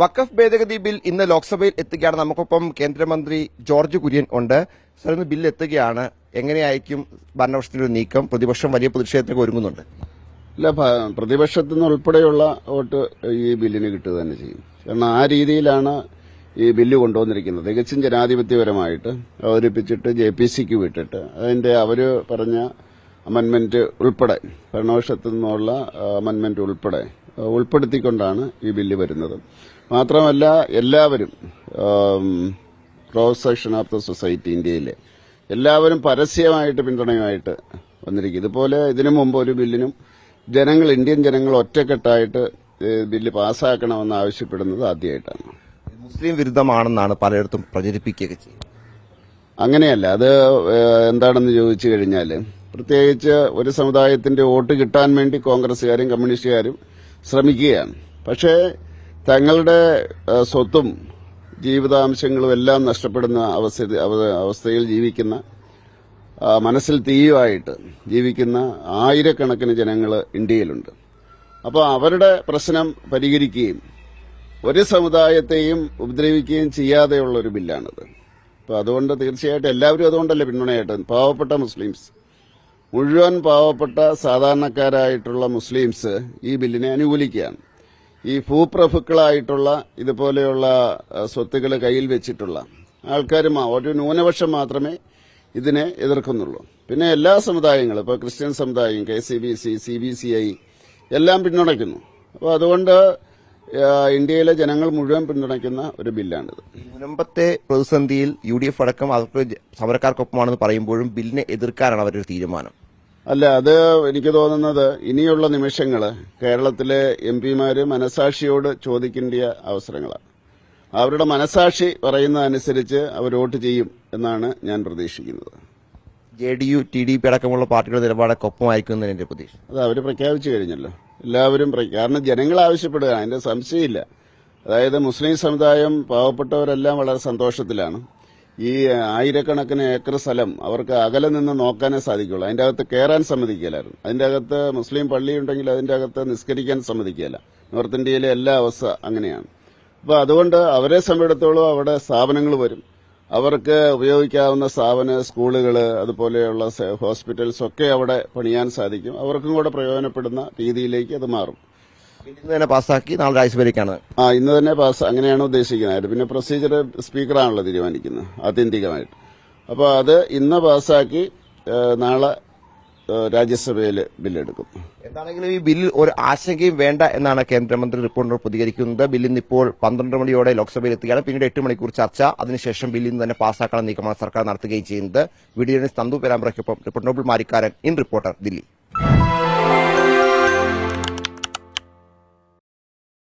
വഖഫ് ഭേദഗതി ബിൽ ഇന്ന് ലോക്സഭയിൽ എത്തുകയാണ്. നമുക്കൊപ്പം കേന്ദ്രമന്ത്രി ജോർജ് കുര്യൻ ഉണ്ട്. സർ ഇന്ന് ബിൽ എത്തുകയാണ്. എങ്ങനെയായിരിക്കും ഭരണപക്ഷത്തിന്റെ നീക്കം? പ്രതിപക്ഷം വലിയ പ്രതിഷേധത്തിലേക്ക് ഒരുങ്ങുന്നുണ്ട്. അല്ല പ്രതിപക്ഷത്തിൽ പ്രതിപക്ഷത്തു നിന്ന് ഉൾപ്പെടെയുള്ള വോട്ട് ഈ ബില്ലിന് കിട്ടുക തന്നെ ചെയ്യും. കാരണം ആ രീതിയിലാണ് ഈ ബില്ല് കൊണ്ടുവന്നിരിക്കുന്നത്. തികച്ചും ജനാധിപത്യപരമായിട്ട് അവതരിപ്പിച്ചിട്ട് ജെ പി സിക്ക് വിട്ടിട്ട് അതിന്റെ അവർ പറഞ്ഞ അമൻമെന്റ് ഉൾപ്പെടെ ഭരണപക്ഷത്തു നിന്നുള്ള അമൻമെന്റ് ഉൾപ്പെടെ ഉൾപ്പെടുത്തിക്കൊണ്ടാണ് ഈ ബില്ല് വരുന്നത്. മാത്രമല്ല എല്ലാവരും cross section of the society ഇന്ത്യയിലെ എല്ലാവരും പരസ്യമായിട്ട് പിന്തുണയുമായിട്ട് വന്നിരിക്കും. ഇതുപോലെ ഇതിനു മുമ്പ് ഒരു ബില്ലിനും ജനങ്ങൾ ഇന്ത്യൻ ജനങ്ങൾ ഒറ്റക്കെട്ടായിട്ട് ബില്ല് പാസ്സാക്കണമെന്ന് ആവശ്യപ്പെടുന്നത് ആദ്യമായിട്ടാണ്. മുസ്ലിം വിരുദ്ധമാണെന്നാണ് പലയിടത്തും പ്രചരിപ്പിക്കുക അങ്ങനെയല്ല അത് എന്താണെന്ന് ചോദിച്ചു കഴിഞ്ഞാൽ പ്രത്യേകിച്ച് ഒരു സമുദായത്തിന്റെ വോട്ട് കിട്ടാൻ വേണ്ടി കോൺഗ്രസുകാരും കമ്മ്യൂണിസ്റ്റുകാരും ശ്രമിക്കുകയാണ്. പക്ഷേ തങ്ങളുടെ സ്വത്തും ജീവിതാംശങ്ങളും എല്ലാം നഷ്ടപ്പെടുന്ന അവസ്ഥ അവസ്ഥയിൽ ജീവിക്കുന്ന മനസ്സിൽ തീയുമായിട്ട് ജീവിക്കുന്ന ആയിരക്കണക്കിന് ജനങ്ങൾ ഇന്ത്യയിലുണ്ട്. അപ്പോൾ അവരുടെ പ്രശ്നം പരിഹരിക്കുകയും ഒരു സമുദായത്തെയും ഉപദ്രവിക്കുകയും ചെയ്യാതെയുള്ള ഒരു ബില്ലാണിത്. അപ്പോൾ അതുകൊണ്ട് തീർച്ചയായിട്ടും എല്ലാവരും അതുകൊണ്ടല്ലേ പിന്തുണയായിട്ട് പാവപ്പെട്ട മുസ്ലിംസ്. മുഴുവൻ പാവപ്പെട്ട സാധാരണക്കാരായിട്ടുള്ള മുസ്ലിംസ് ഈ ബില്ലിനെ അനുകൂലിക്കുകയാണ്. ഈ ഭൂപ്രഭുക്കളായിട്ടുള്ള ഇതുപോലെയുള്ള സ്വത്തുകൾ കയ്യിൽ വെച്ചിട്ടുള്ള ആൾക്കാർ ഒരു ന്യൂനപക്ഷം മാത്രമേ ഇതിനെ എതിർക്കുന്നുള്ളൂ. പിന്നെ എല്ലാ സമുദായങ്ങളും ഇപ്പോൾ ക്രിസ്ത്യൻ സമുദായം K C B C C B C I എല്ലാം പിന്തുണയ്ക്കുന്നു. അപ്പോൾ അതുകൊണ്ട് ഇന്ത്യയിലെ ജനങ്ങൾ മുഴുവൻ പിന്തുണയ്ക്കുന്ന ഒരു ബില്ലാണിത്. മുൻപത്തെ പ്രതിസന്ധിയിൽ യു ഡി എഫ് അടക്കം അവർക്ക് സമരക്കാർക്കൊപ്പമാണെന്ന് പറയുമ്പോഴും ബില്ലിനെ എതിർക്കാനാണ് അവരുടെ തീരുമാനം. അല്ല അത് എനിക്ക് തോന്നുന്നത് ഇനിയുള്ള നിമിഷങ്ങൾ കേരളത്തിലെ എം പിമാര് മനസാക്ഷിയോട് ചോദിക്കേണ്ട അവസരങ്ങളാണ്. അവരുടെ മനസാക്ഷി പറയുന്നതനുസരിച്ച് അവർ വോട്ട് ചെയ്യും എന്നാണ് ഞാൻ പ്രതീക്ഷിക്കുന്നത്. J D U T D P അടക്കമുള്ള പാർട്ടികളുടെ നിലപാടൊക്കെ ഒപ്പമായിരിക്കും എന്നാണ് എന്റെ പ്രതീക്ഷ. അത് അവർ പ്രഖ്യാപിച്ചു കഴിഞ്ഞല്ലോ. എല്ലാവരും കാരണം ജനങ്ങൾ ആവശ്യപ്പെടുക അതിന്റെ സംശയമില്ല. അതായത് മുസ്ലിം സമുദായം പാവപ്പെട്ടവരെല്ലാം വളരെ സന്തോഷത്തിലാണ്. ഈ ആയിരക്കണക്കിന് ഏക്കർ സ്ഥലം അവർക്ക് അകലെ നിന്ന് നോക്കാനേ സാധിക്കുള്ളൂ. അതിന്റെ അകത്ത് കയറാൻ സമ്മതിക്കില്ലായിരുന്നു അതിന്റെ അകത്ത് മുസ്ലിം പള്ളി ഉണ്ടെങ്കിൽ അതിന്റെ അകത്ത് നിസ്കരിക്കാൻ സമ്മതിക്കില്ല നോർത്ത് ഇന്ത്യയിലെ എല്ലാ അവസ്ഥ അങ്ങനെയാണ്. അപ്പോൾ അതുകൊണ്ട് അവരെ സംബന്ധിച്ചിടത്തോളം അവിടെ സ്ഥാപനങ്ങൾ വരും. അവർക്ക് ഉപയോഗിക്കാവുന്ന സ്ഥാപന സ്കൂളുകൾ അതുപോലെയുള്ള ഹോസ്പിറ്റൽസ് ഒക്കെ അവിടെ പണിയാൻ സാധിക്കും. അവർക്കും കൂടെ പ്രയോജനപ്പെടുന്ന രീതിയിലേക്ക് അത് മാറും. ഇന്ന് തന്നെ പാസ്സാക്കി നാളെ രാജ്യസഭയിലേക്കാണ്. ആ ഇന്ന് തന്നെ പാസ് അങ്ങനെയാണ് ഉദ്ദേശിക്കുന്നത്. പിന്നെ പ്രൊസീജിയർ സ്പീക്കറാണല്ലോ തീരുമാനിക്കുന്നത് ആത്യന്തികമായിട്ട്. അപ്പോൾ അത് ഇന്ന് പാസ്സാക്കി നാളെ രാജ്യസഭയിൽ ബില്ലെടുക്കും. എന്താണെങ്കിലും ഈ ബില്ലിൽ ഒരു ആശങ്കയും വേണ്ട എന്നാണ് കേന്ദ്രമന്ത്രി റിപ്പോർട്ടിനോട് പ്രതികരിക്കുന്നത്. ബില്ലിന്ന് ഇപ്പോൾ പന്ത്രണ്ട് മണിയോടെ ലോക്സഭയിൽ എത്തുകയാണ് പിന്നീട് എട്ട് മണിക്കൂർ ചർച്ച. അതിനുശേഷം ബില്ലിൽ തന്നെ പാസ്സാക്കാൻ നീക്കമാണ് സർക്കാർ നടത്തുകയും ചെയ്യുന്നത്. വീഡിയോ തന്തു പേരാമ്പ്രയ്ക്കൊപ്പം report Noble Marikkaran in reporter Dilli.